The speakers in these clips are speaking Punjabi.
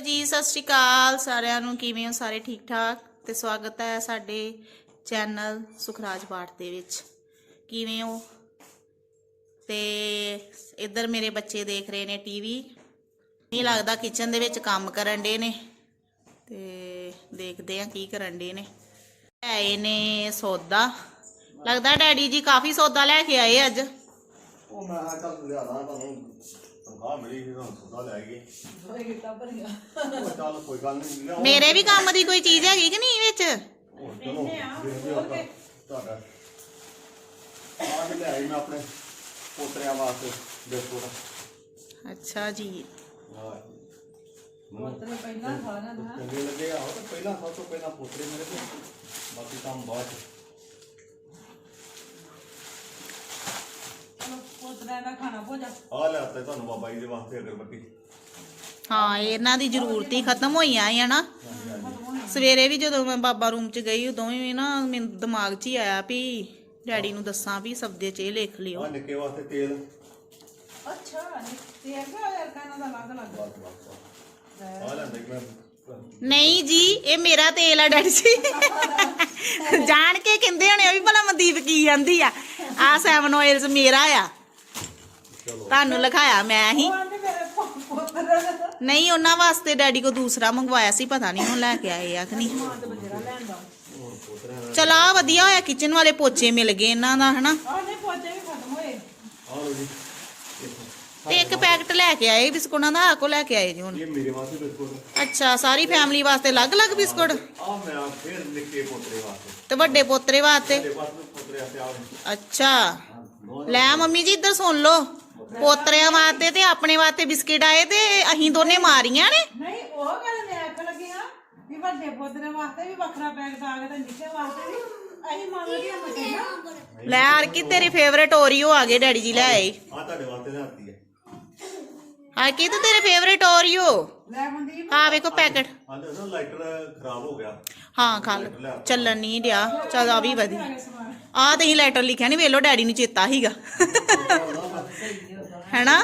ਜੀ, ਸਤਿ ਸ਼੍ਰੀ ਅਕਾਲ ਸਾਰਿਆਂ ਨੂੰ। ਕਿਵੇਂ ਹੋ ਸਾਰੇ? ਠੀਕ ਠਾਕ? ਤੇ ਸਵਾਗਤ ਹੈ ਸਾਡੇ ਚੈਨਲ ਸੁਖਰਾਜ ਬਾਟ ਦੇ ਵਿੱਚ। ਕਿਵੇਂ ਹੋ? ਤੇ ਇੱਧਰ ਮੇਰੇ ਬੱਚੇ ਦੇਖ ਰਹੇ ਨੇ ਟੀਵੀ। ਨਹੀਂ ਲੱਗਦਾ ਕਿਚਨ ਦੇ ਵਿੱਚ ਕੰਮ ਕਰਨ ਦੇ ਨੇ। ਤੇ ਦੇਖਦੇ ਆ ਕੀ ਕਰਨ ਦੇ ਨੇ। ਆਏ ਨੇ ਸੌਦਾ। ਲੱਗਦਾ ਡੈਡੀ ਜੀ ਕਾਫੀ ਸੌਦਾ ਲੈ ਕੇ ਆਏ ਅੱਜ। ਉਹ ਮੈਂ ਕਿਹਾ ਲਿਆਦਾ ਤੁਹਾਨੂੰ ਤਨਖਾਹ ਮਿਲੀ ਸੀ ਤੁਹਾਨੂੰ ਸੌਦਾ ਲੈ ਗਏ। ਉਹ ਚੱਲ ਕੋਈ ਗੱਲ ਨਹੀਂ ਲਿਆਓ ਮੇਰੇ ਵੀ ਕੰਮ ਦੀ ਕੋਈ ਚੀਜ਼ ਹੈਗੀ ਕਿ ਨਹੀਂ ਵਿੱਚ? ਹੋਰ ਚਲੋ ਦੇਖਦੇ ਹਾਂ ਆਪਾਂ। ਤੁਹਾਡਾ ਆਜ ਲੈ ਆਈ ਮੈਂ ਆਪਣੇ ਪੋਤਰਿਆਂ ਵਾਸਤੇ ਬਿਸਕੁਟ। ਅੱਛਾ ਜੀ। ਹਾਂ ਪੋਤਰੇ ਪਹਿਲਾਂ ਖਾਣਾ ਨਾ ਚੰਗੇ ਲੱਗੇ ਆਹੋ ਤੇ ਪਹਿਲਾਂ ਸਭ ਤੋਂ ਪਹਿਲਾਂ ਪੋਤਰੇ ਮੇਰੇ ਕੋਲ। ਬਾਕੀ ਕੰਮ ਬਾਅਦ ਚ। ਪੋਤਰਾ ਦਾ ਖਾਣਾ ਭੋਜਾ ਆ ਲੈ ਆਤੇ ਤੁਹਾਨੂੰ ਬਾਬਾ ਜੀ ਦੇ ਵਾਸਤੇ ਅਗਰਬੱਤੀ। ਹਾਂ ਇਹਨਾਂ ਦੀ ਜ਼ਰੂਰਤ ਹੀ ਖਤਮ ਹੋਈ ਆ ਹੈ ਨਾ। ਸਵੇਰੇ ਵੀ ਜਦੋਂ ਮੈਂ ਬਾਬਾ ਰੂਮ ਚ ਗਈ ਉਦੋਂ ਵੀ ਨਾ ਮੈਨੂੰ ਦਿਮਾਗ 'ਚ ਹੀ ਆਇਆ ਵੀ ਡੈਡੀ ਨੂੰ ਦੱਸਾਂ ਵੀ ਸਬਦੇ 'ਚ ਇਹ ਲਿਖ ਲਿਓ। ਆ ਨਿੱਕੇ ਵਾਸਤੇ ਤੇਲ। ਅੱਛਾ ਤੇ ਇਹ ਕਿਹੜਾ ਕਾਨਾ ਦਾ ਅਲੱਗ ਅਲੱਗ ਬਸ ਬਸ। ਆ ਲੈਂਦੇ ਮੈਂ। ਨਹੀਂ ਜੀ ਇਹ ਮੇਰਾ ਤੇਲ ਆ ਡੈਡੀ ਜੀ। ਜਾਣ ਕੇ ਕਹਿੰਦੇ ਹੋਣੇ ਵੀ ਭਲਾ ਮਨਦੀਪ ਕੀ ਜਾਂਦੀ ਆ। ਆ ਸੈਵਨ ਆਇਲਸ ਮੇਰਾ ਆ। ਤੁਹਾਨੂੰ ਲਿਖਾਇਆ ਮੈਂ ਹੀ। ਉਹ ਆਂਦੇ ਮੇਰੇ ਪੋ- ਪੋਤਰਾ ਨਹੀਂ ਉਹਨਾਂ ਵਾਸਤੇ ਡੈਡੀ ਕੋ ਦੂਸਰਾ ਮੰਗਵਾਇਆ ਸੀ ਪਤਾ ਨਹੀਂ ਹੁਣ ਲੈ ਕੇ ਆਏ ਆ ਕਿ ਨਹੀਂ। ਤੇ ਬਜਰਾ ਲੈਣ ਦਾ। ਚਲ ਆ ਵਧੀਆ ਹੋਇਆ ਕਿਚਨ ਵਾਲੇ ਪੋਚੇ ਮਿਲ ਗਏ ਇਹਨਾਂ ਦਾ ਹਨਾ। ਆਹ ਨੇ ਪੋਚੇ ਵੀ ਖਤਮ ਹੋਏ। ਆ ਲਓ ਜੀ ਦੇਖੋ। ਤੇ ਇੱਕ ਪੈਕਟ ਲੈ ਕੇ ਆਏ ਬਿਸਕੁਟਾਂ ਦਾ ਆਕੋ ਲੈ ਕੇ ਆਏ ਜੀ ਹੁਣ। ਇਹ ਮੇਰੇ ਵਾਸਤੇ ਬਿਸਕੁਟ ਅੱਛਾ ਸਾਰੀ ਫੈਮਿਲੀ ਵਾਸਤੇ ਅਲੱਗ-ਅਲੱਗ ਬਿਸਕੁਟ? ਆ ਮੈਂ ਫਿਰ ਨਿੱਕੇ ਪੋਤਰੇ ਵਾਸਤੇ। ਤੇ ਵੱਡੇ ਪੋਤਰੇ ਵਾਸਤੇ? ਮੇਰੇ ਪਾਸ ਪੋਤਰੇ ਵਾਸਤੇ ਆ ਅੱਛਾ। ਲੈ ਮੰਮੀ ਜੀ ਇੱਧਰ ਸੁਣ ਲਓ। ਪੋਤਰਿਆਂ ਵਾਸਤੇ ਤੇ ਆਪਣੇ ਵਾਸਤੇ ਬਿਸਕਿਟ ਆਏ ਤੇ ਅਸੀਂ ਦੋਨੇ ਮਾਰੀਆਂ ਨੇ? ਨਹੀਂ ਉਹ ਗੱਲ ਮੈਂ ਆਖ ਲੱਗੀ ਆ ਵੀ ਵੱਡੇ ਪੋਤਰੇ ਵਾਸਤੇ ਵੀ ਵੱਖਰਾ ਪੈਕਟ ਆ ਗਿਆ ਤੇ ਨਿੱਕੇ ਵਾਸਤੇ ਵੀ। ਅਸੀਂ ਮੰਗਦੇ ਆ ਮਸ਼ੀਨਾਂ ਲੈ ਆਰ ਕੀ ਤੇਰੇ ਫੇਵਰੇਟ ਓਰੀਓ ਆ ਗਏ ਡੈਡੀ ਜੀ ਲੈ ਆਏ। ਆ ਤੁਹਾਡੇ ਵਾਸਤੇ ਲਿਆਤੀ ਹੈ ਆ। ਕੀ ਤੇ ਤੇਰੇ ਫੇਵਰੇਟ ਓਰੀਓ ਲੈ ਮਨਦੀਪ। ਆ ਵੇਖੋ ਪੈਕਟ। ਆ ਦੇਖੋ ਲਾਈਟਰ ਖਰਾਬ ਹੋ ਗਿਆ। ਹਾਂ ਖਾ ਲਓ ਚੱਲਣ ਨਹੀਂ ਡਿਆ। ਚਲ ਆ ਵੀ ਵਧੀਆ। ਆ ਤੇ ਹੀ ਲੈਟਰ ਲਿਖਿਆ ਨਹੀਂ ਵੇਲੋ ਡੈਡੀ ਨੂੰ ਚੇਤਾ ਸੀਗਾ। ਹੈਨਾ?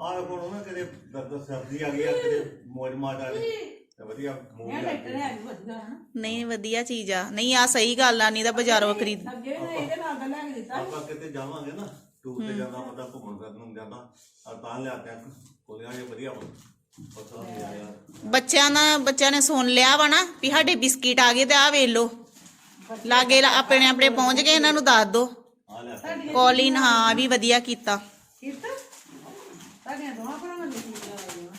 ਆ ਦੇਖੋ ਉਹਨਾਂ ਕਦੇ ਦਰਦ ਸਰਦੀ ਆ ਗਈ ਆ ਕਦੇ ਮੌਜ ਮਾਜ ਆ ਗਈ ਤੇ ਵਧੀਆ ਇਹ ਆ ਹਨਾ? ਨਹੀਂ ਵਧੀਆ ਚੀਜ਼ ਆ। ਨਹੀਂ ਆ ਸਹੀ ਗੱਲ ਆ ਨਹੀਂ ਤਾਂ ਬਾਜ਼ਾਰੋਂ ਖਰੀਦ ਅੱਗੇ ਵੀ ਇਹਦੇ ਨਾਲ ਦਾ ਲੈ ਕੇ ਦਿੱਤਾ। ਆਪਾਂ ਕਿਤੇ ਜਾਵਾਂਗੇ ਨਾ ਟੂਰ ਤੇ ਜਾਂਦਾ ਬੰਦਾ ਘੁੰਮਣ ਫਿਰਨ ਨੂੰ ਜਾਂਦਾ ਆ ਤਾਂ ਲਿਆਤੇ ਆ ਕੋਲੀਆਂ ਇਹ ਵਧੀਆ ਪਤਾ ਨਹੀਂ ਆ ਯਾਰ ਬੱਚਿਆਂ ਦਾ ਬੱਚਿਆਂ ਨੇ ਸੁਣ ਲਿਆ ਵਾ ਨਾ ਵੀ ਸਾਡੇ ਬਿਸਕਿਟ ਆ ਗਏ ਤੇ ਆ ਵੇਖ ਲਓ। ਲਾਗੇ ਲਾ- ਆਪਣੇ ਆਪਣੇ ਪਹੁੰਚ ਗਏ ਇਹਨਾਂ ਨੂੰ ਦੱਸ ਦੋ। ਆ ਕੋਲਿਨ ਹਾਂ ਆ ਵੀ ਵਧੀਆ ਕੀਤਾ। ਤੁਹਾਡੀਆਂ ਦੋਵਾਂ ਭਰਾਵਾਂ ਦੀ ਚੀਜ਼ਾਂ ਆ ਗਈਆਂ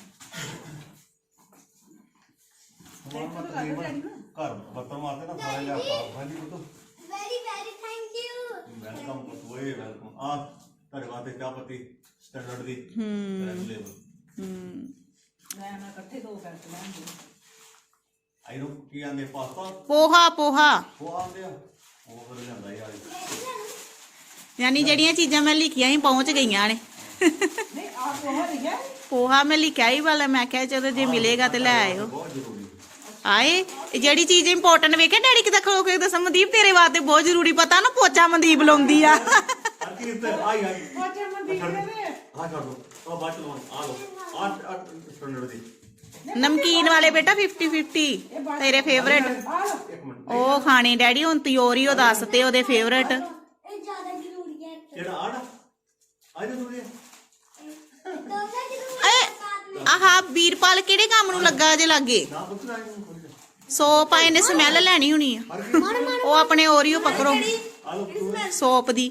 ਘਰ ਬੱਤਰ ਮਾਰਦੇ ਨਾ ਸਾਰੇ ਲਿਆ ਪਾ ਹਾਂਜੀ ਪੁੱਤ Very, very thank you. Welcome ਓਏ ਵੈਲਕਮ ਆ ਤੁਹਾਡੇ ਵਾਸਤੇ ਚਾਹ ਪੱਤੀ ਸਟੈਂਡਰਡ ਦੀ ਹੂੰ ਲੈਵਲ ਹੂੰ ਲੈ ਮੈਂ ਇਕੱਠੇ ਦੋ ਕਰਕੇ ਲੈਣਗੇ ਆਈ ਨੂੰ ਕੀ ਆਂਦੇ ਪਾਸਤਾ ਪੋਹਾ ਪੋਹਾ ਉਹ ਆਂਦੇ ਆ ਉਹ ਫਿਰ ਲਿਆਂਦਾ ਯਾਰ ਯਾਨੀ ਜਿਹੜੀਆਂ ਚੀਜ਼ਾਂ ਮੈਂ ਲਿਖੀਆਂ ਸੀ ਪਹੁੰਚ ਗਈਆਂ ਨੇ ਨਹੀਂ ਉਹ ਲਿਖਿਆ ਪੋਹਾ ਮੈਂ ਲਿਖਿਆ ਹੀ ਵਾਲਾ ਮੈਂ ਕਿਹਾ ਚਲੋ ਜੇ ਮਿਲੇਗਾ ਤੇ ਲੈ ਆਇਓ। ਆਏ ਜਿਹੜੀ ਚੀਜ਼ ਇੰਪੋਰਟੈਂਟ ਵੇਖੇ ਡੈਡੀ ਕਿਤੇ ਖਲੋ ਕੇ ਦੱਸ ਮਨਦੀਪ ਤੇਰੇ ਵਾਸਤੇ ਬਹੁਤ ਜ਼ਰੂਰੀ ਪਤਾ ਨਾ ਪੋਚਾ ਮਨਦੀਪ ਲਾਉਂਦੀ ਆ। ਨਮਕੀਨ ਵਾਲੇ ਬੇਟਾ 50 50 ਤੇਰੇ ਫੇਵਰੇਟ ਉਹ ਖਾਣੇ ਡੈਡੀ ਹੁਣ ਤਿਓਰੀਓ ਦੱਸ ਤੇ ਉਹਦੇ ਫੇਵਰੇਟ ਇਹ ਜ਼ਿਆਦਾ ਜ਼ਰੂਰੀ ਹੈ। ਆੜਾ ਆ ਦੋਨਾਂ ਜ਼ਰੂਰੀ ਵੀਰਪਾਲ ਕਿਹੜੇ ਕੰਮ ਨੂੰ ਲੱਗਾ ਜੇ ਲਾਗੇ? ਸੋਪ ਆਏ ਨੇ ਸਮੈਲ ਲੈਣੀ ਹੋਣੀ ਆ। ਉਹ ਆਪਣੇ ਓਰੀਓ ਪਕੜੋ। ਸੋਪ ਦੀ।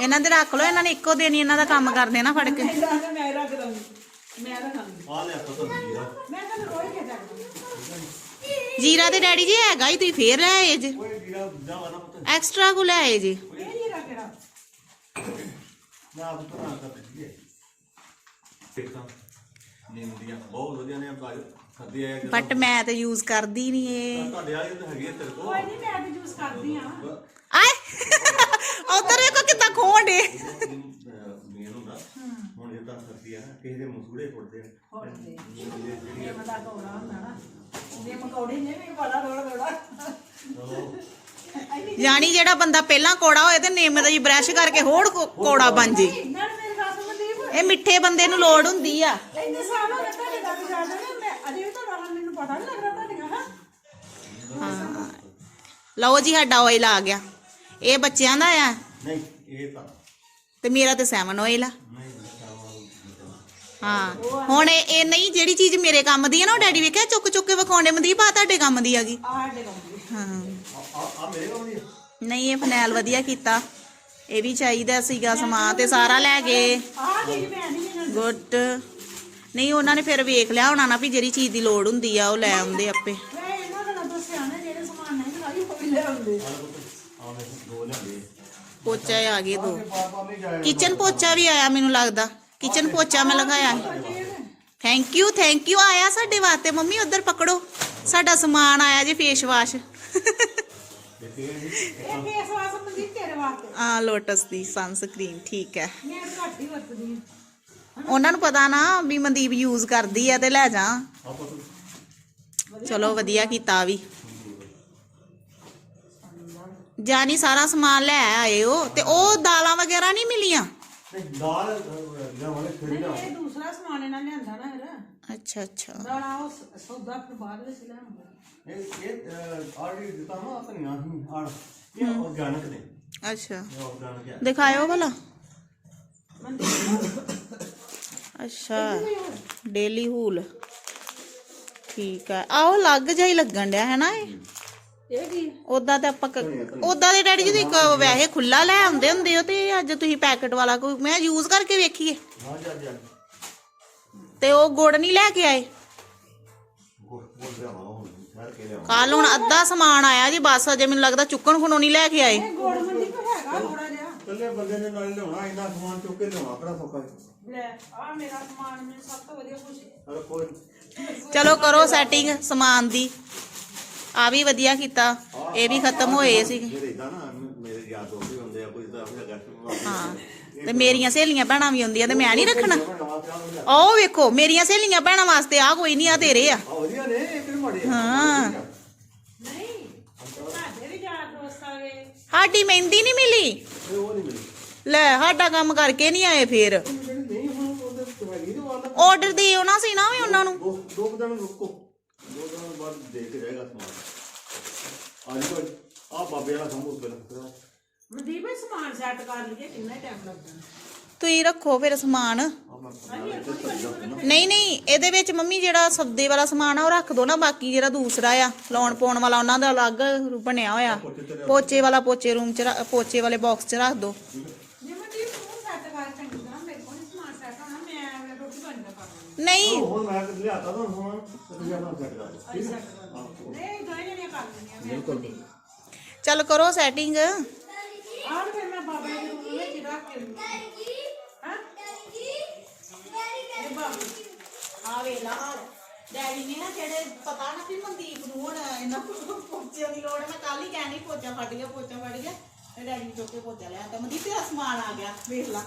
ਇਹਨਾਂ ਦੇ ਰੱਖ ਲਓ, ਇਹਨਾਂ ਨੇ ਇੱਕੋ ਦਿਨ ਹੀ ਇਹਨਾਂ ਦਾ ਕੰਮ ਕਰ ਦੇਣਾ ਫੜ ਕੇ। ਮੈਂ ਰੱਖ ਦਊਂਗੀ ਮੈਂ ਰੱਖਾਂਗੀ ਜੀਰਾ ਤੇ ਡੈਡੀ ਜੀ ਹੈਗਾ ਹੀ, ਤੁਸੀਂ ਫੇਰ ਲੈ ਆਏ ਜੇ। ਓਏ ਐਕਸਟਰਾ ਕੋ ਲੈ ਆਏ ਜੇ। ਇਹ ਨਾ ਆਪ ਤੋਂ ਨਾ ਕਰ ਦਈਏ ਦੇਖਾਂ। ਨੀਮ ਦੀਆਂ ਬਹੁਤ ਵਧੀਆ ਨੇ ਬਾਜ ਖਾਦੀ ਆਇਆ ਜਦੋਂ ਬਟ ਮੈਂ ਤੇ ਯੂਜ਼ ਕਰਦੀ ਨਹੀਂ ਇਹ ਤੁਹਾਡੇ ਵਾਲੀ ਤਾਂ ਹੈਗੀ ਹੈ ਤੇਰੇ ਕੋਲ। ਕੋਈ ਨਹੀਂ ਮੈਂ ਤੇ ਜੂਸ ਕਰਦੀ ਆ ਆਏ! ਉਧਰ ਦੇਖੋ ਕਿੱਦਾਂ ਖੋਂਡੇ ਮੇਨ ਹੁੰਦਾ। ਹੁਣ ਜਿੱਦਾਂ ਸਰਦੀ ਆ ਨਾ ਕਿਸੇ ਦੇ ਮਸੂੜੇ ਫੁੱਟਦੇ ਆ। ਫੁੱਟਦੇ। ਜਿਹੜੀ ਇਹ ਮਦਾ ਕੋੜਾ ਹੁੰਦਾ ਨਾ। ਇਹ ਮਕੌੜੀ ਨੇ ਵੀ ਬੜਾ ਰੋੜਾ ਰੋੜਾ ਚਲੋ ਯਾਨੀ ਜਿਹੜਾ ਬੰਦਾ ਪਹਿਲਾਂ ਕੋੜਾ ਹੋਏ ਤੇ ਨਿੰਮ ਦਾ ਜੀ ਬ੍ਰਸ਼ ਕਰਕੇ ਹੋਰ ਕੋ- ਕੋੜਾ ਬਣ ਜੇ। ਨਾਲ ਮੇਰੇ ਗੱਲ ਸੁਣ ਮਨਦੀਪ ਇਹ ਮਿੱਠੇ ਬੰਦੇ ਨੂੰ ਲੋੜ ਹੁੰਦੀ ਆ। ਇੰਨੇ ਸਾਲ ਹੋ ਗਏ ਤੁਹਾਡੇ ਦਾ ਵੀ ਜਾਂਦੇ ਨੇ ਮੈਂ ਅਜੇ ਵੀ ਤੁਹਾਡਾ ਹਾਲ ਮੈਨੂੰ ਪਤਾ ਨਹੀਂ ਲੱਗ ਰਿਹਾ ਤੁਹਾਡੀਆਂ ਹਾਂ? ਹਾਂ। ਲਓ ਜੀ ਸਾਡਾ ਆਇਲ ਆ ਗਿਆ। ਇਹ ਬੱਚਿਆਂ ਦਾ ਆ? ਨਹੀਂ ਇਹ ਤਾਂ। ਤੇ ਮੇਰਾ ਤੇ ਸੈਵਨ ਆਇਲ ਆ। ਹਾਂ। ਹੁਣ ਇਹ ਇਹ ਨਹੀਂ ਜਿਹੜੀ ਚੀਜ਼ ਮੇਰੇ ਕੰਮ ਦੀ ਆ ਨਾ ਉਹ ਡੈਡੀ ਵੇਖਿਆ ਚੁੱਕ ਚੁੱਕ ਕੇ ਵਿਖਾਉਂਦੇ। ਮਨਦੀਪ ਆ ਤੁਹਾਡੇ ਕੰਮ ਦੀ ਹੈਗੀ ਆਹ ਸਾਡੇ ਕੰਮ ਦੀ। ਹਾਂ ਆ ਆ ਮੇਰੇ ਕੋਲ ਨਹੀਂ ਨਹੀਂ ਇਹ ਫਨੈਲ ਵਧੀਆ ਕੀਤਾ ਇਹ ਵੀ ਚਾਹੀਦਾ ਸੀਗਾ ਸਮਾਨ ਤੇ ਸਾਰਾ ਲੈ ਗਏ ਆਹ ਚੀਜ਼ ਮੈਂ ਨਹੀਂ ਇਹਨਾਂ ਗੁੱਡ ਨਹੀਂ ਉਹਨਾਂ ਨੇ ਫਿਰ ਵੇਖ ਲਿਆ ਹੋਣਾ ਨਾ ਵੀ ਜਿਹੜੀ ਚੀਜ਼ ਦੀ ਲੋੜ ਹੁੰਦੀ ਆ ਉਹ ਲੈ ਆਉਂਦੇ ਆਪੇ ਮੈਂ ਇਹਨਾਂ ਦਾ ਦੱਸਿਆ ਨਾ ਜਿਹੜੇ ਸਮਾਨ ਨਹੀਂ ਲਾਈ ਉਹ ਵੀ ਲੈ ਆਉਂਦੇ ਆ ਮੈਂ ਦੋ ਲਿਆਂਦੇ ਪੋਚਾ ਆ ਗਏ ਦੋ ਬਾਰ ਬਾਰ ਨਹੀਂ ਜਾਇਆ ਕਿਚਨ ਪੋਚਾ ਵੀ ਆਇਆ ਮੈਨੂੰ ਲੱਗਦਾ ਕਿਚਨ ਪੋਚਾ ਮੈਂ ਲਗਾਇਆ ਥੈਂਕ ਯੂ ਥੈਂਕ ਯੂ ਆਇਆ ਸਾਡੇ ਵਾਸਤੇ ਮੰਮੀ ਉਧਰ ਪਕੜੋ ਸਾਡਾ ਸਮਾਨ ਆਇਆ ਜੀ ਫੇਸ ਵਾਸ਼ ਇਹ ਫੇਸ ਵਾਸ਼ ਮਨਦੀਪ ਤੇਰੇ ਵਾਸਤੇ। ਆ ਲੋਟਸ ਦੀ ਸਨਸਕ੍ਰੀਨ ਠੀਕ ਹੈ। ਮੈਂ ਤਾਂ ਘੱਟ ਹੀ ਵਰਤਦੀ ਹਾਂ। ਉਹਨਾਂ ਨੂੰ ਪਤਾ ਨਾ ਵੀ ਮਨਦੀਪ ਯੂਜ਼ ਕਰਦੀ ਆ ਤੇ ਲੈ ਜਾ। ਚਲੋ ਵਧੀਆ ਕੀਤਾ ਵੀ। ਜਾਨੀ ਸਾਰਾ ਸਮਾਨ ਲੈ ਆਏ ਹੋ ਤੇ ਉਹ ਦਾਲਾਂ ਵਗੈਰਾ ਨਹੀਂ ਮਿਲੀਆਂ? ਨਹੀਂ ਦਾਲ ਲਿਆਵਾਂਗੇ ਫਿਰ ਨਹੀਂ ਇਹ ਦੂਸਰਾ ਸਮਾਨ ਇਹਨਾਂ ਲਿਆਂਦਾ ਨਾ ਇਹਦਾ ਅੱਛਾ ਅੱਛਾ ਦਾਣਾ ਉਹ ਸ- ਸੌਦਾ ਫਿਰ ਬਾਅਦ ਵਿੱਚ ਲਿਆਉਂਗਾ ਇਹ ਇਹ ਆਲਰੇਡੀ ਦਿੱਤਾ ਨਾ ਧਨੀਆ ਹੀ ਆੜ ਇਹ ਆਰਗੈਨਿਕ ਨੇ ਅੱਛਾ ਇਹ ਆਰਗੈਨਿਕ ਹੈ ਦਿਖਾਇਓ ਭਲਾ ਅੱਛਾ ਡੇਲੀ ਹੂਲ ਠੀਕ ਹੈ ਆਓ ਲੱਗ ਜਾ ਹੀ ਲੱਗਣ ਡਿਆ ਹੈ ਨਾ ਇਹ ਇਹ ਕੀ ਹੈ? ਉਦਾਂ ਤੇ ਆਪਾਂ ਉਦਾਂ ਦੇ ਡੈਡੀ ਜੀ ਤੁਸੀਂ ਇੱਕ ਵੈਸੇ ਖੁੱਲਾ ਲੈ ਆਉਂਦੇ ਹੁੰਦੇ ਹੋ ਤੇ ਅੱਜ ਤੁਸੀਂ ਪੈਕਟ ਵਾਲਾ ਕੋਈ ਮੈਂ ਯੂਜ਼ ਕਰਕੇ ਵੇਖੀਏ ਹਾਂ ਜਾ ਜਾ ਤੇ ਉਹ ਗੁੜ ਨਹੀਂ ਲੈ ਕੇ ਆਏ? ਗੋਲ ਗੋਲ ਲਿਆਵਾਂ ਹੁਣ ਠਹਿਰ ਕੇ ਲਿਆਵਾਂ ਕੱਲ ਹੁਣ ਅੱਧਾ ਸਮਾਨ ਆਇਆ ਜੀ ਬਸ ਅਜੇ ਮੈਨੂੰ ਲੱਗਦਾ ਚੁੱਕਣ ਖੁਣੋਂ ਨਹੀਂ ਲੈ ਕੇ ਆਏ। ਇਹ ਗੋੜ ਮਨਦੀਪ ਹੈਗਾ ਥੋੜਾ ਜਿਹਾ। ਕੱਲੇ ਬੰਦੇ ਨੇ ਨਾਲ ਲਿਆਉਣਾ ਇੰਨਾ ਸਮਾਨ ਚੁੱਕ ਕੇ ਲਿਆਉਣਾ ਕਿਹੜਾ ਸੌਖਾ ਹੈ। ਲੈ ਆ ਮੇਰਾ ਸਮਾਨ ਮੈਨੂੰ ਸਭ ਤੋਂ ਵਧੀਆ ਖੁਸ਼ੀ ਚਲੋ ਕੋਈ ਚਲੋ ਕਰੋ ਸੈਟਿੰਗ ਸਮਾਨ ਦੀ। ਆ ਵੀ ਵਧੀਆ ਕੀਤਾ। ਇਹ ਵੀ ਖਤਮ ਹੋਏ ਸੀਗੇ। ਮੇਰੇ ਇਦਾਂ ਨਾ ਮੇਰੇ ਯਾਦ ਦੋਸਤ ਵੀ ਹੁੰਦੇ ਆ ਕੋਈ ਤਾਂ ਆਪਣੇ ਗੈਸਟ ਹਾਂ। ਤੇ ਮੇਰੀਆਂ ਸਹੇਲੀਆਂ ਭੈਣਾਂ ਵੀ ਹੁੰਦੀਆਂ ਤੇ ਮੈਂ ਨਹੀਂ ਰੱਖਣਾ। ਆ ਉਹ ਵੇਖੋ ਮੇਰੀਆਂ ਸਹੇਲੀਆਂ ਭੈਣਾਂ ਵਾਸਤੇ ਆ ਕੋਈ ਨਹੀਂ ਆ ਤੇਰੇ ਆ। ਵਧੀਆ ਨੇ ਇਹ ਕਿਹੜੇ ਮਾੜੇ ਆ? ਹਾਂ। ਨਹੀਂ ਸਾਡੇ ਵੀ ਯਾਰ ਦੋਸਤ ਆ। ਗਏ ਸਾਡੀ ਮਹਿੰਦੀ ਨਹੀਂ ਮਿਲੀ। ਇਹ ਉਹ ਨਹੀਂ ਮਿਲੀ। ਲੈ ਸਾਡਾ ਕੰਮ ਕਰਕੇ ਨਹੀਂ ਆਏ ਫੇਰ। ਵਾਲਾ ਆਰਡਰ ਦੇ ਆਉਣਾ ਸੀ ਨਾ ਵੀ ਉਹਨਾਂ ਨੂੰ। ਦੋ ਦਿਨ ਰੁਕੋ। ਦੋ ਦਿਨ ਬਾਅਦ ਦੇ ਕੇ ਜਾਏਗਾ ਸਮਾਨ। ਕੋਈ ਆ ਬਾਬੇ ਵਾਲਾ ਸੰਭੂ ਕੇ ਰੱਖਦਾ ਮਨਦੀਪ ਇਹ ਸਮਾਨ ਸੈੱਟ ਕਰ ਲਈਏ ਕਿੰਨਾ ਟਾਈਮ ਲੱਗਦਾ ਤੁਸੀਂ ਰੱਖੋ ਫਿਰ ਸਮਾਨ। ਨਹੀਂ ਨਹੀਂ ਇਹਦੇ ਵਿੱਚ ਮੰਮੀ ਜਿਹੜਾ ਸਬਦੇ ਵਾਲਾ ਸਮਾਨ ਆ ਉਹ ਰੱਖ ਦੋ ਨਾ ਬਾਕੀ ਜਿਹੜਾ ਦੂਸਰਾ ਆ ਲਾਉਣ ਪਾਉਣ ਵਾਲਾ ਉਹਨਾਂ ਦਾ ਅਲੱਗ ਬਣਿਆ ਹੋਇਆ। ਪੋਚੇ ਵਾਲਾ ਪੋਚੇ ਰੂਮ ਚ ਪੋਚੇ ਵਾਲੇ ਬਾਕਸ ਚ ਰੱਖ ਦੋ। ਜੇ ਮਨਦੀਪ ਤੂੰ ਸੈੱਟ ਕਰ ਚੰਗੀ ਤਰ੍ਹਾਂ ਮੇਰੇ ਕੋਲ ਨਹੀਂ ਸਮਾਨ ਸੈੱਟ ਹੋਣਾ ਮੈਂ ਰੋਟੀ ਬਣਨਾ ਕਰ ਲਵਾਂਗੀ ਨਹੀਂ। ਹੁਣ ਮੈਂ ਲਿਆਤਾ ਤਾਂ ਹੁਣ ਤੁਸੀਂ ਆਪਣਾ ਸੈੱਟ ਕਰ ਦਿਓ ਠੀਕ ਹੈ? ਹਾਂ ਨਹੀਂ ਦੋਏ ਜਣੀਆਂ ਕਰ ਲੈਣੀਆਂ ਮੈਂ ਚੱਲ ਕਰੋ ਸੈਟਿੰਗ ਆਹ ਫਿਰ ਮੈਂ ਬਾਬਾ ਜੀ ਦੇ ਰੂਮ ਵਿੱਚ ਹੀ ਰੱਖ ਕੇ ਆਉਂਦੀ ਹਾਂ? ਇਹ ਬਾਬਾ ਆ ਵੇਲਾ ਹਾਲ ਡੈਡੀ ਨੇ ਨਾ ਜਿਹੜੇ ਪਤਾ ਨਾ ਵੀ ਮਨਦੀਪ ਨੂੰ ਹੁਣ ਇਹਨਾਂ ਪੋਚੇ ਦੀ ਲੋੜ ਹੈ। ਮੈਂ ਕੱਲ ਹੀ ਕਹਿਣੀ ਪੋਚਾ ਫਟ ਗਿਆ ਪੋਚਾ ਫਟ ਗਿਆ। ਤੇ ਡੈਡੀ ਨੇ ਚੁੱਕ ਕੇ ਪੋਚਾ ਲਿਆ। ਤਾਂ ਮਨਦੀਪ ਤੇਰਾ ਸਮਾਨ ਆ ਗਿਆ। ਵੇਖ ਲਾ।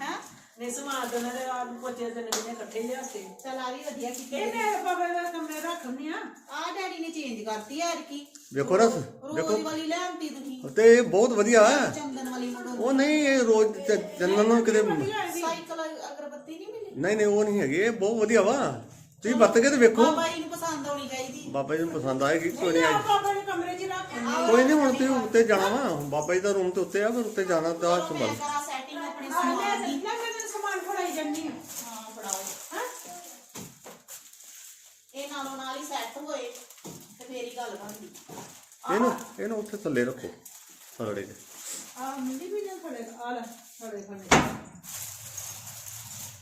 ਹੈ? ਨੇ ਸਮਾਨ ਦੋਨਾਂ ਦੇ ਆਪ ਪੋਚੇ ਤੇ ਨੇ ਇਕੱਠੇ ਲਿਆਤੇ ਚਲ ਆ ਵੀ ਵਧੀਆ ਕੀਤੀ ਇਹ ਮੈਂ ਬਾਬਾ ਦਾ ਕਮਰੇ ਰੱਖਣੀ ਆ। ਆ ਡੈਡੀ ਨੇ ਚੇਂਜ ਕਰਤੀ ਯਾਰ ਕੀ ਵੇਖੋ ਰਸ ਰੋਜ਼ ਵਾਲੀ ਲੈ ਆਂਦੀ ਤੁਸੀਂ। ਤੇ ਇਹ ਬਹੁਤ ਵਧੀਆ ਹੈ। ਚੰਦਨ ਵਾਲੀ ਉਹ ਨਹੀਂ ਇਹ ਰੋਜ਼ ਚ- ਚੰਦਨ ਨੂੰ ਕਿਤੇ ਸਾਈਕਲ ਅਗਰਬੱਤੀ ਨਹੀਂ ਮਿਲੀ? ਨਹੀਂ ਨਹੀਂ ਉਹ ਨਹੀਂ ਹੈਗੇ। ਇਹ ਬਹੁਤ ਵਧੀਆ ਵਾ। ਤੁਸੀਂ ਵਰਤ ਕੇ ਤੇ ਵੇਖੋ। ਬਾਬਾ ਜੀ ਨੂੰ ਪਸੰਦ ਆਉਣੀ ਚਾਹੀਦੀ। ਬਾਬਾ ਜੀ ਨੂੰ ਪਸੰਦ ਆਏਗੀ ਕੋਈ ਨਹੀਂ ਆਪ ਬਾਬਾ ਦੇ ਕਮਰੇ 'ਚ ਹੀ ਰੱਖਣੀ ਕੋਈ ਨਹੀਂ ਹੁਣ ਤੁਸੀਂ ਉੱਤੇ ਜਾਣਾ ਵਾ। ਬਾਬਾ ਜੀ ਦਾ ਰੂਮ ਤੇ ਉੱਤੇ ਆ ਫਿਰ ਉੱਤੇ ਜਾਣਾ ਤਾਂ ਸੰਭਲ। ਸੈਟਿੰਗ ਆਪਣੇ ਸਮਾਨ ਲੈ ਦੀ ਲੈ ਮੈਂ ਤੈਨੂੰ ਸਮਾਨ ਫੜਾਈ ਜੰਨੀ ਆ। ਹਾਂ ਫੜਾਓ ਹਾਂ? ਇਹ ਨਾਲੋਂ ਨਾਲ ਹੀ ਸੈੱਟ ਹੋਏ ਤੇ ਹੀ ਗੱਲ ਬਣਦੀ। ਇਹਨੂੰ ਇਹਨੂੰ ਉੱਥੇ ਥੱਲੇ ਰੱਖੋ ਥੜੇ ਤੇ ਆ ਮੁੰਡੀ ਵੀ ਨਾ ਫੜੇ ਆ ਲੈ ਫੜੇ ਫੜੇ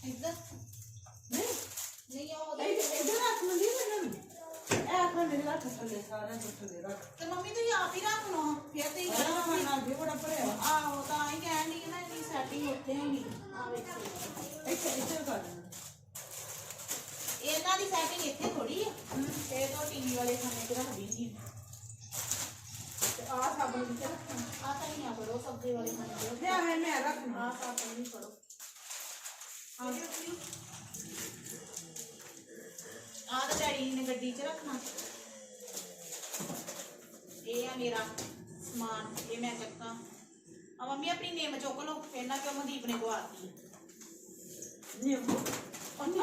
ਇੱਧਰ ਨਹੀਂ ਨਹੀਂ ਉਹ ਇਹ ਇਹਦੇ ਰੱਖ ਮੁੰਡੀ ਮੈਨੂੰ ਇਹ ਖਾਣੇ ਦੇ ਰੱਖ ਥੱਲੇ ਸਾਰਿਆਂ ਤੋਂ ਥੱਲੇ ਰੱਖ। ਤੇ ਮੰਮੀ ਤੁਸੀਂ ਆਪ ਹੀ ਰੱਖ ਲਓ ਫੇਰ ਤੇ ਆਹ ਖਾਣਾ ਵੀ ਬੜਾ ਭਰਿਆ। ਆਹੋ ਤਾਂ ਹੀ ਕਹਿਣ ਦੀ ਨਾ ਇਹਦੀ ਸੈਟਿੰਗ ਉੱਥੇ ਹੋਣੀ। ਆ ਵੇਖੋ। ਇੱਥੇ ਇੱਥੇ ਕਰ ਇਹਨਾਂ ਦੀ ਸੈਟਿੰਗ ਇੱਥੇ ਥੋੜੀ ਆ। ਇਹ ਤਾਂ ਟੀਵੀ ਵਾਲੇ ਖਾਨੇ ਚ ਰੱਖਦੀ ਸੀ ਤੇ ਆ ਸਾਬਣ ਵਿੱਚ ਰੱਖਣਾ ਆ। ਤਾਂ ਨਹੀਂ ਆ ਕਰੋ ਸਬਜ਼ੀ ਵਾਲੇ ਖਾਨੇ ਚ ਲਿਆ ਮੈਂ ਮੈਂ ਰੱਖਣਾ ਆ। ਸਾਬਣ ਨਹੀਂ ਕਰੋ। ਆ ਆ ਤਾਂ ਡੈਡੀ ਨੇ ਗੱਡੀ 'ਚ ਰੱਖਣਾ। ਮੇਰਾ ਸਮਾਨ ਇਹ ਮੈਂ ਚੱਕਾਂ। ਆ ਮੰਮੀ ਆਪਣੀ ਨੇਮ ਚੁੱਕ ਲਓ ਇਹਨਾਂ ਕਿਉਂ ਮਨਦੀਪ ਨੇ ਗਵਾਤੀ ਨਿੰਬੂ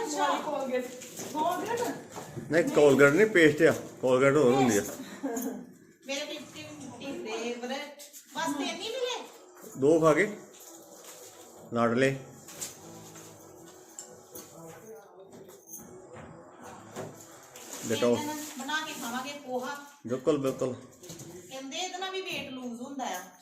ਅੱਛਾ ਕੋਲਗੇਟ ਕੋਲਗੇਟ ਨਹੀਂ ਕੋਲਗੇਟ ਨਹੀਂ ਪੇਸਟ ਆ। ਕੋਲਗੇਟ ਹੋਰ ਹੁੰਦੀ ਆ। ਮੇਰੇ 50 50 ਫੇਵਰਟ ਬਸ ਤੇ ਨਹੀਂ ਮਿਲੇ? ਦੋ ਖਾ ਕੇ। ਲਾਡਲੇ ਡਟੋ ਇਹਨਾਂ ਨਾਲ ਬਣਾ ਕੇ ਖਾਵਾਂਗੇ ਪੋਹਾ। ਬਿਲਕੁਲ ਬਿਲਕੁਲ ਕਹਿੰਦੇ ਇਹਦੇ ਨਾਲ ਵੀ weight lose ਹੁੰਦਾ ਆ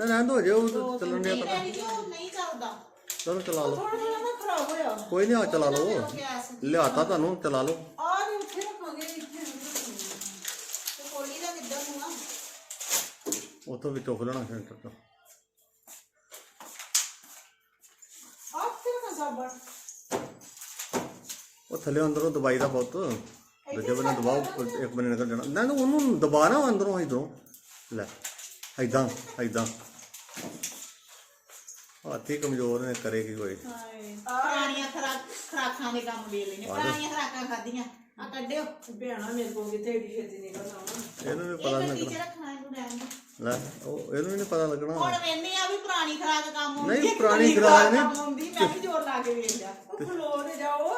ਨਾ ਨਾ ਹੋ ਜਾਓ ਉਹ ਤਾਂ ਚੱਲਣ ਨਹੀਂ ਪਤਾ। ਡੈਡੀ ਜੀ ਉਹ ਨਹੀਂ ਚੱਲਦਾ। ਚਲੋ ਚਲਾ ਲਓ। ਥੋੜਾ ਥੋੜਾ ਨਾ ਖਰਾਬ ਹੋਇਆ। ਕੋਈ ਨਹੀਂ ਆ ਚਲਾ ਲਓ। ਗੈਸ ਲਿਆਤਾ ਤੁਹਾਨੂੰ ਚਲਾ ਲਓ। ਆ ਵੀ ਉੱਥੇ ਰੱਖਾਂਗੇ ਇੱਥੇ ਰੱਖਾਂਗੇ। ਤੇ ਕੋਲੀ ਦਾ ਕਿੱਦਾਂ ਨੂੰ ਆ ਉੱਥੋਂ ਵੀ ਚੁੱਕ ਲੈਣਾ ਸੈਂਟਰ ਤੋਂ। ਆ ਕਿੱਥੇ ਰੱਖਾਂ ਸਾਬਣ? ਉਹ ਥੱਲੇ ਅੰਦਰੋਂ ਦਵਾਈ ਦਾ ਬਹੁਤ। ਦੂਜੇ ਬੰਨੇ ਦਬਾਓ ਇੱਕ ਬੰਨੇ ਨਿਕਲ ਜਾਣਾ। ਨਾ ਨਾ ਉਹਨੂੰ ਦਬਾ ਨਾ ਅੰਦਰੋਂ ਇਧਰੋਂ। ਲੈ ਐਦਾਂ ਐਦਾਂ ਹਾਥੀ ਕਮਜ਼ੋਰ ਨੇ ਕਰੇਗੀ ਕੋਈ। ਹਾਏ ਪੁਰਾਣੀਆਂ ਖਰਾਕ ਖਰਾਕਾਂ ਦੇ ਕੰਮ ਵੇਖ ਲੈਣੇ ਪੁਰਾਣੀਆਂ ਖਰਾਕਾਂ ਖਾਧੀਆਂ। ਆ ਕੱਢਿਓ। ਭੈਣਾ ਮੇਰੇ ਕੋਲ ਕਿੱਥੇ ਏਡੀ ਛੇਤੀ ਨਿਕਲ ਆਉਣਾ ਇਹਨੂੰ ਵੀ ਇਹ ਪਤਾ ਨਹੀਂ ਗੱਡੀ 'ਚ ਲੱਗਣਾ ਰੱਖਣਾ ਇਹਨੂੰ ਰਹਿਣ ਦਿਓ। ਲੈ ਉਹ ਇਹਨੂੰ ਵੀ ਨਹੀਂ ਪਤਾ ਲੱਗਣਾ। ਹੁਣ ਵੇਨੇ ਆ ਵੀ ਪੁਰਾਣੀ ਖਰਾਕ ਕੰਮ ਆਉਂਦੀ ਨਹੀਂ, ਕਿ ਪੁਰਾਣੀ ਨਹੀਂ। ਕੰਮ ਆਉਂਦੀ। ਮੈਂ ਵੀ ਜ਼ੋਰ ਲਾ ਕੇ ਵੇਖ ਲਿਆ ਉਹ ਖਲੋ ਤੇ ਜਾਓ।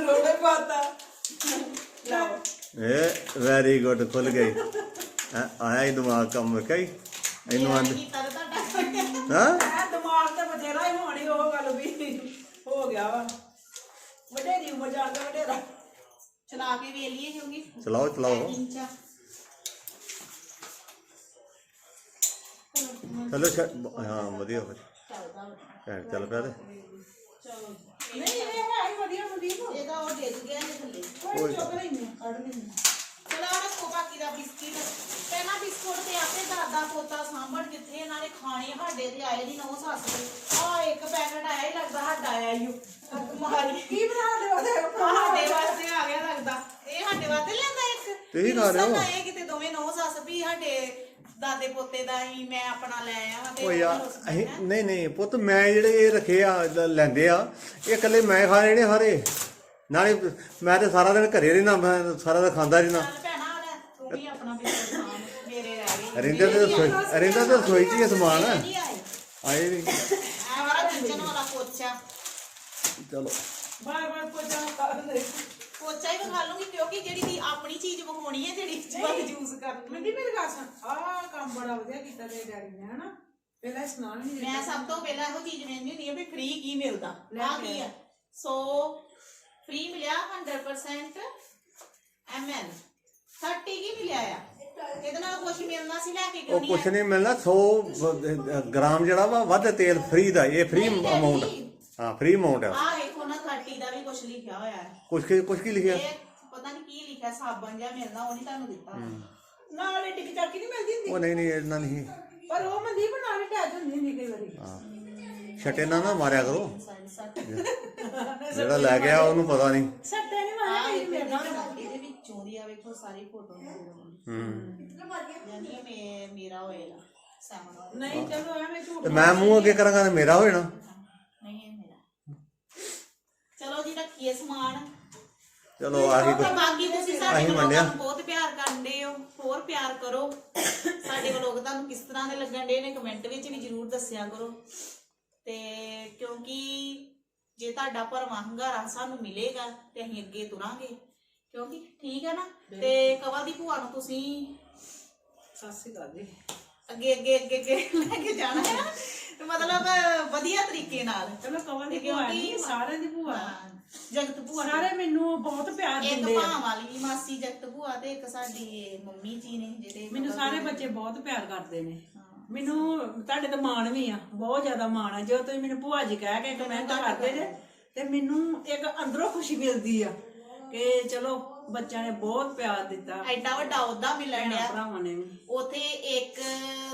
ਲੋੜੇ ਪਾਤਾ। ਲਓ। ਇਹ ਵੈਰੀ ਗੁੱਡ ਖੁੱਲ ਗਈ। ਹੈਂ, ਆਇਆ ਹੀ ਦਿਮਾਗ ਕੰਮ ਕਈ ਇਹਨੂੰ ਆਂਦੇ। ਕੀਤਾ ਤਾਂ ਤੁਹਾਡਾ। ਹਾਂ? ਹੀ ਹੋਣੀ ਉਹ ਗੱਲ ਵੀ ਹੋ ਗਿਆ ਵਾ। ਵਡੇਰੀ ਉਮਰ ਜਾਣ ਦਾ ਵਡੇਰਾ ਚਲਾ ਕੇ ਵੇਖ ਲਈਏ ਕਿਉਂਕਿ ਚਲਾਓ ਚਲਾਓ। ਚਲੋ ਛ- ਹਾਂ ਵਧੀਆ ਵਾ। ਘੈਂਟ ਚੱਲ ਪਿਆ ਤੇ। ਨਹੀਂ ਇਹ ਹੈ ਹੀ ਵਧੀਆ ਮਨਦੀਪ ਇਹਦਾ ਉਹ ਡਿੱਗ ਗਿਆ ਇਹਦੇ ਥੱਲੇ। ਕੋਈ ਚੁੱਕ ਲੈਂਦੇ ਕੱਢ ਲੈਂਦੇ ਚਲੋ ਆਹ ਰੱਖੋ ਬਾਕੀ ਦਾ ਬਿਸਕਿਟ ਪਹਿਲਾਂ ਬਿਸਕੁਟ ਤੇ ਆਪੇ ਦਾਦਾ ਪੋਤਾ ਸਾਂਭਣ ਜਿੱਥੇ ਇਹਨਾਂ ਨੇ ਖਾਣੇ ਸਾਡੇ ਤੇ ਆਏ ਦੀ ਨੌ ਸੱਸ ਦੇ। ਆ ਇੱਕ ਪੈਕਟ ਆਇਆ ਹੀ ਲੱਗਦਾ ਸਾਡਾ ਆਇਆ ਹੀ ਮਾਰੀ। ਕੀ ਬਣਾ ਲਿਓ ਉਹਦੇ ਸਾਡੇ ਵਾਸਤੇ ਆ ਗਿਆ ਲੱਗਦਾ। ਇਹ ਸਾਡੇ ਵਾਸਤੇ ਲਿਆਂਦਾ ਇੱਕ। ਤੁਸੀਂ ਖਾ ਰਹੇ ਹੋ? ਰੁੱਸਣ ਆਏ ਕਿਤੇ ਦੋਵੇਂ ਨੌ ਸੱਸ ਵੀ ਸਾਡੇ ਦਾਦੇ ਪੋਤੇ ਦਾ ਹੀ ਮੈਂ ਆਪਣਾ ਲੈ ਆਇਆ ਤੇ ਓ ਉਹ ਯਾਰ ਰੁੱਸ ਗਏ ਅਸੀਂ ਹੈਂ। ਨਹੀਂ ਨਹੀਂ ਪੁੱਤ ਮੈਂ ਜਿਹੜੇ ਇਹ ਰੱਖੇ ਆ ਲ- ਲੈਂਦੇ ਆ ਇਹ ਇਕੱਲੇ ਮੈਂ ਖਾ ਰਹੇ ਨੇ ਸਾਰੇ। ਨਾਲੇ ਮੈਂ ਤੇ ਸਾਰਾ ਦਿਨ ਘਰੇ ਰਹਿਣਾ ਮੈਂ ਸਾਰਾ ਦਿਨ ਖਾਂਦਾ ਰਹਿਣਾ ਭੈਣਾ ਲੈ ਤੂੰ ਵੀ ਆਪਣਾ ਬਿਸਕੁਟ ਖਾਣ ਮੇਰੇ ਰਹਿ ਗਏ ਰਿੰਦਾ ਤੇ ਰਸੋਈ ਰਿੰਦਾ ਤੇ ਸਮਾਨ। ਨਹੀਂ ਆਏ ਆਏ ਵੀ ਆ ਵਾਲਾ ਕਿਚਨ ਵਾਲਾ ਪੋਚਾ। ਚਲੋ। ਬਾਰ ਬਾਰ ਪੋਚਾ ਕਰਦੇ ਪੋਚਾ ਹੀ ਵਿਖਾ ਲੂੰਗੀ ਕਿਉਂਕਿ ਜਿਹੜੀ ਦੀ ਆਪਣੀ ਚੀਜ਼ ਵਿਖਾਉਣੀ ਹੈ ਜਿਹੜੀ ਚੀਜ਼ ਯੂਜ਼ ਕਰਨੀ ਮਨਦੀਪ ਮੇਰੀ ਗੱਲ ਸੁਣ। ਆਹ ਕੰਮ ਬੜਾ ਵਧੀਆ ਕੀਤਾ ਤੇ ਡੈਡੀ ਨੇ ਹਨਾ? ਪਹਿਲਾਂ ਇਸਨਾਨ ਨਹੀਂ ਮੈਂ ਸਭ ਤੋਂ ਪਹਿਲਾਂ ਇਹੋ ਚੀਜ਼ ਵੇਖਦੀ ਹੁੰਦੀ ਆ ਵੀ ਫ੍ਰੀ ਕੀ ਮਿਲਦਾ। ਲੈ ਆ ਕੇ ਕੀ ਆ? ਸੋ ਫ੍ਰੀ ਮਿਲਿਆ 100% ml 30 ਕੀ ਮਿਲਿਆ ਆ? ਇਹਦੇ ਨਾਲ ਕੁਝ ਮਿਲਣਾ ਸੀ ਲੈ ਕੇ ਕਿਉਂ ਉਹ ਨਹੀਂ ਕੁਛ ਨਹੀਂ ਮਿਲਣਾ 100 ਗ੍ਰਾਮ ਜਿਹੜਾ ਵਾ ਵੱਧ ਤੇਲ ਫ੍ਰੀ ਦਾ ਇਹ ਫ੍ਰੀ ਨਹੀਂ, ਨਹੀਂ, ਅਮਾਉਂਟ ਨਹੀਂ। ਹਾਂ ਫ੍ਰੀ ਅਮਾਉਂਟ ਆ। ਆ ਵੇਖੋ ਨਾ 30 ਦਾ ਵੀ ਕੁਝ ਲਿਖਿਆ ਹੋਇਆ ਹੈ ਕੁਛ ਕੀ ਕੁਛ ਕੀ ਲਿਖਿਆ? ਇਹ ਪਤਾ ਨਹੀਂ ਕੀ ਲਿਖਿਆ ਸਾਬਣ ਜਿਹਾ ਮਿਲਦਾ ਉਹ ਨਹੀਂ ਤੁਹਾਨੂੰ ਦਿੱਤਾ। ਨਾਲੇ ਟਿਕ ਟਾਕੀ ਨਹੀਂ ਮਿਲਦੀ ਹੁੰਦੀ? ਉਹ ਨਹੀਂ ਨਹੀਂ ਇਹਨਾਂ ਨਹੀਂ। ਪਰ ਉਹ ਮਨਦੀਪ ਨਾਲੇ ਟੈਚ ਹੁੰਦੀ ਹੁੰਦੀ ਕਈ ਵਾਰੀ। ਹਾਂ। ਛੱਟੇ ਨਾਲ ਨਾ ਮਾਰਿਆ ਕਰੋ। ਜਿਹੜਾ ਲੈ ਗਿਆ ਉਹਨੂੰ ਪਤਾ ਨਹੀਂ ਸੱਟੇ ਨਹੀਂ ਮਾਰਿਆ ਇਹਦੇ ਵਿੱਚੋਂ ਦੀ ਆ ਵੇਖੋ ਸਾਰੀ ਫੋਟੋ ਹੂੰ। ਯਾਨੀ ਮੇਰਾ ਹੋਏਗਾ ਨਹੀਂ ਚਲੋ ਐਵੇਂ ਝੂਠ ਤੇ ਮੈਂ ਮੂੰਹ ਅੱਗੇ ਕਰਾਂਗਾ ਤੇ ਮੇਰਾ ਹੋ ਜਾਣਾ ਨਹੀਂ ਇਹ ਮੇਰਾ। ਚਲੋ ਜੀ ਰੱਖੀਏ ਸਮਾਨ। ਚਲੋ ਆ ਗਈ ਬਾਕੀ ਤੁਸੀਂ ਸਾਡੇ। ਨੂੰ ਬਹੁਤ ਪਿਆਰ ਕਰਦੇ ਹੋ। ਹੋਰ ਪਿਆਰ ਕਰੋ। ਸਾਡੇ ਵਲੋਗ ਤੁਹਾਨੂੰ ਕਿਸ ਤਰ੍ਹਾਂ ਦੇ ਲੱਗਣ ਦੇ ਨੇ ਕਮੈਂਟ ਵਿੱਚ ਵੀ ਜਰੂਰ ਦੱਸਿਆ ਕਰੋ। ਤੇ ਕਿਉਂਕਿ ਜੇ ਤੁਹਾਡਾ ਭਰਵਾਂ ਹੰਗਾਰਾ ਸਾਨੂੰ ਮਿਲੇਗਾ ਤੇ ਅਸੀਂ ਅੱਗੇ ਤੁਰਾਂਗੇ। ਕਿਉਂਕਿ ਠੀਕ ਹੈ ਨਾ? ਤੇ ਕਵਲ ਦੀ ਭੂਆ ਨੂੰ ਤੁਸੀਂ ਸਾਸੀ ਗੱਲ ਜੀ। ਅੱਗੇ ਅੱਗੇ ਅੱਗੇ ਅੱਗੇ ਲੈ ਕੇ ਜਾਣਾ ਹੈ ਤੇ ਮਤਲਬ ਵਧੀਆ ਤਰੀਕੇ ਨਾਲ। ਚਲੋ ਕਵਲ ਦੀ ਭੂਆ ਨਹੀਂ ਸਾਰਿਆਂ ਦੀ ਭੂਆ। ਜਗਤ ਭੂਆ ਸਾਰੇ ਮੈਨੂੰ ਬਹੁਤ ਪਿਆਰ ਇੱਕ ਦਿੰਦੇ ਆ। ਭਾਂ ਵਾਲੀ ਮਾਸੀ ਜਗਤ ਭੂਆ ਤੇ ਇੱਕ ਸਾਡੀ ਮੰਮੀ ਜੀ ਨੇ ਜਿਹੜੇ ਮੈਨੂੰ ਸਾਰੇ ਬੱਚੇ ਬਹੁਤ ਪਿਆਰ ਕਰਦੇ ਨੇ। ਮੈਨੂੰ ਤੁਹਾਡੇ ਤੇ ਮਾਣ ਵੀ ਆ ਬਹੁਤ ਜ਼ਿਆਦਾ ਮਾਣ ਆ। ਜੋ ਤੁਸੀਂ ਮੈਨੂੰ ਭੂਆ ਜੀ ਕਹਿ ਕੇ ਕਮੈਂਟ ਕਰਦੇ ਜੇ ਤੇ ਮੈਨੂੰ ਇੱਕ ਅੰਦਰੋਂ ਖੁਸ਼ੀ ਮਿਲਦੀ ਆ ਕਿ ਚਲੋ ਬੱਚਿਆਂ ਨੇ ਬਹੁਤ ਪਿਆਰ ਦਿੱਤਾ। ਐਡਾ ਵੱਡਾ ਉਹਦਾ ਮਿਲਣ ਭੈਣਾਂ ਡਿਆ। ਭਰਾਵਾਂ ਨੇ ਵੀ। ਉਥੇ ਇੱਕ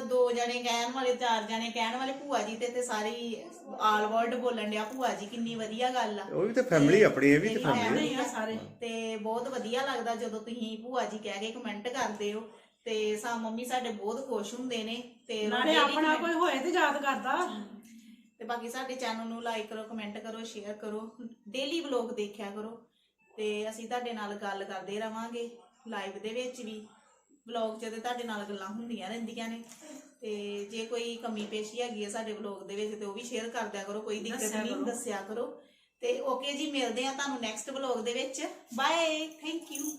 ਦੋ ਜਣੇ ਕਹਿਣ ਵਾਲੇ ਚਾਰ ਜਣੇ ਕਹਿਣ ਵਾਲੇ ਭੂਆ ਜੀ ਤੇ ਤੇ ਸਾਰੀ ਆਲ ਵਰਲਡ ਬੋਲਣ ਡਿਆ ਭੂਆ ਜੀ ਕਿੰਨੀ ਵਧੀਆ ਗੱਲ ਆ। ਉਹ ਵੀ ਤੇ ਫੈਮਿਲੀ ਆਪਣੀ ਇਹ ਵੀ ਤੇ ਮੇਰੀ ਫੈਮਿਲੀ family ਨਹੀਂ ਆ ਸਾਰੇ। ਤੇ ਬਹੁਤ ਵਧੀਆ ਲੱਗਦਾ ਜਦੋਂ ਤੁਸੀਂ ਭੂਆ ਜੀ ਕਹਿ ਕੇ ਕਮੈਂਟ ਕਰਦੇ ਹੋ। ਤੇ ਸਾ ਮੰਮੀ ਸਾਡੇ ਬਹੁਤ ਖੁਸ਼ ਹੁੰਦੇ ਨੇ ਤੇ ਨਾਲੇ ਆਪਣਾ ਕੋਈ ਹੋਏ ਤੇ ਯਾਦ ਕਰਦਾ। ਤੇ ਬਾਕੀ ਸਾਡੇ ਚੈਨਲ ਨੂੰ ਲਾਈਕ ਕਰੋ ਕਮੈਂਟ ਕਰੋ ਸ਼ੇਅਰ ਕਰੋ ਡੇਲੀ ਵਲੌਗ ਦੇਖਿਆ ਕਰੋ ਤੇ ਅਸੀਂ ਤੁਹਾਡੇ ਨਾਲ ਗੱਲ ਕਰਦੇ ਰਵਾਂਗੇ ਲਾਈਵ ਦੇ ਵਿੱਚ ਵੀ। ਵਲੌਗ 'ਚ ਤੇ ਤੁਹਾਡੇ ਨਾਲ ਗੱਲਾਂ ਹੁੰਦੀਆਂ ਰਹਿੰਦੀਆਂ ਨੇ ਤੇ ਜੇ ਕੋਈ ਕਮੀ ਪੇਸ਼ੀ ਹੈਗੀ ਹੈ ਸਾਡੇ ਵਲੌਗ ਦੇ ਵਿੱਚ ਤੇ ਉਹ ਵੀ ਸ਼ੇਅਰ ਕਰ ਦਿਆ ਕਰੋ ਕੋਈ ਦਿੱਕਤ ਦੱਸਿਆ ਨਹੀਂ ਕਰੋ। ਦੱਸਿਆ ਕਰੋ। ਤੇ ਓਕੇ ਜੀ ਮਿਲਦੇ ਆ ਤੁਹਾਨੂੰ ਨੈਕਸਟ ਵਲੌਗ ਦੇ ਵਿੱਚ। Bye thank you